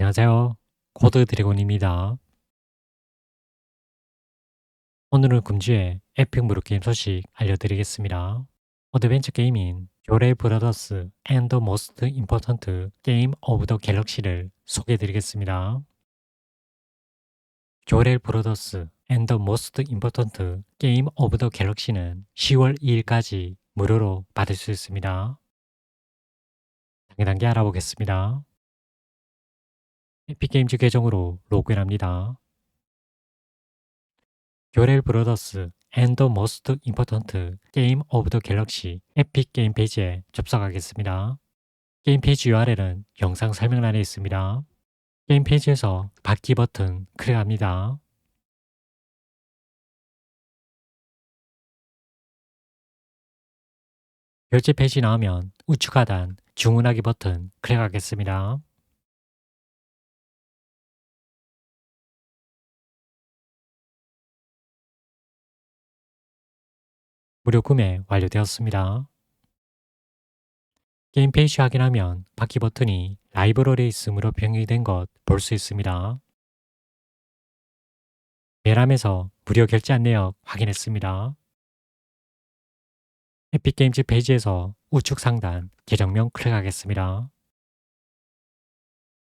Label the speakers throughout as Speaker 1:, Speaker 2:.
Speaker 1: 안녕하세요. 코드 드래곤입니다. 오늘은 금주의 에픽 무료 게임 소식 알려드리겠습니다. 어드벤처 게임인 요레 브라더스 앤 더 모스트 임포턴트 게임 오브 더 갤럭시를 소개해드리겠습니다. 요렐 브로더스 앤 더 모스트 임포턴트 게임 오브 더 갤럭시는 10월 2일까지 무료로 받을 수 있습니다. 단계 단계 알아보겠습니다. 에픽게임즈 계정으로 로그인 합니다. 요렐 브로더스 앤더 모스트 임포턴트 게임 오브 더 갤럭시 에픽 게임 페이지에 접속하겠습니다. 게임 페이지 URL은 영상 설명란에 있습니다. 게임 페이지에서 받기 버튼 클릭합니다. 결제 페이지 나오면 우측 하단 주문하기 버튼 클릭하겠습니다. 무료 구매 완료되었습니다. 게임 페이지 확인하면 바퀴 버튼이 라이브러리에 있음으로 변경된 것 볼 수 있습니다. 메람에서 무료 결제 안내역 확인했습니다. 에픽게임즈 페이지에서 우측 상단 계정명 클릭하겠습니다.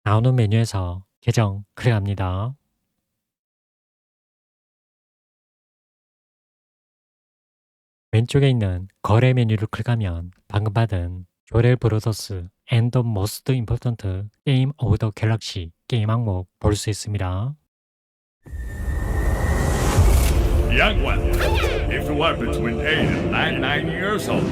Speaker 1: 나오는 메뉴에서 계정 클릭합니다. 왼쪽에 있는 거래 메뉴를 클릭하면 방금 받은 요렐 브로더스 앤더 모스트 임포턴트 게임 오브 더 갤럭시 게임 항목 볼 수 있습니다.
Speaker 2: Young one, if you are between 8 and 9, 9 years old,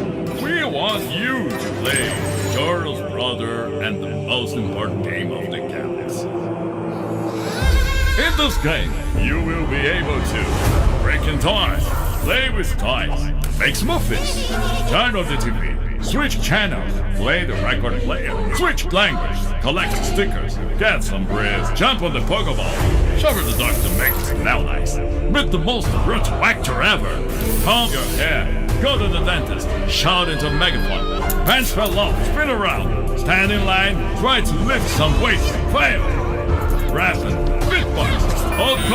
Speaker 2: we want you to play Charles' brother and the most important game of the galaxy. In this game, you will be able to break in toys, play with toys, make smoothies, turn on the TV, switch channels, play the record player, switch language, collect stickers, get some breath, jump on the Pokeball, shower the dog to make smell nice, meet the most rich actor ever, comb your hair, go to the dentist, shout into megaphone, pants fell off, spin around, stand in line, try to lift some weights, fail,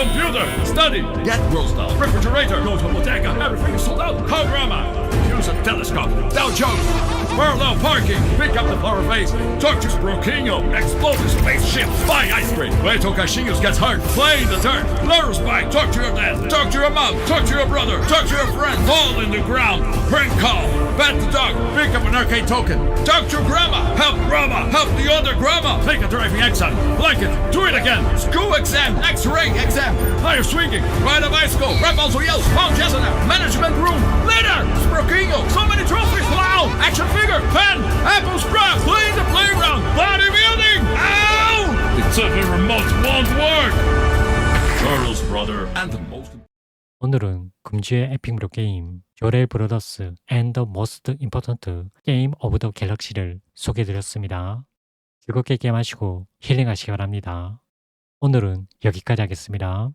Speaker 2: computer, study, get roast out, refrigerator, go to bodega, everything is sold out, call a telescope, Dow Jones, parallel parking, pick up the flower vase, talk to Sprokingo, explode the spaceship, buy ice cream, wait till Cashinhos gets hurt, play the dirt, Lurus bike, talk to your dad, talk to your mom, talk to your brother, talk to your friend, fall in the ground, prank call, bat the dog, pick up an arcade token, talk to grandma, help grandma, help the other grandma, take a driving exam, blanket, do it again, school exam, x-ray exam, higher swinging, ride a bicycle, rap also yells, Mount Chestnut, management room, Sprokingo, so many trophies, wow, action figure, pen, apple strap, play the playground, bodybuilding, ow! It's a remote won't work. Charles' brother and the most
Speaker 1: 오늘은 금주의 에픽 무료 게임 요렐 브로더스 앤더 모스트 임포턴트 게임 오브 더 갤럭시를 소개해드렸습니다. 즐겁게 게임하시고 힐링하시기 바랍니다. 오늘은 여기까지 하겠습니다.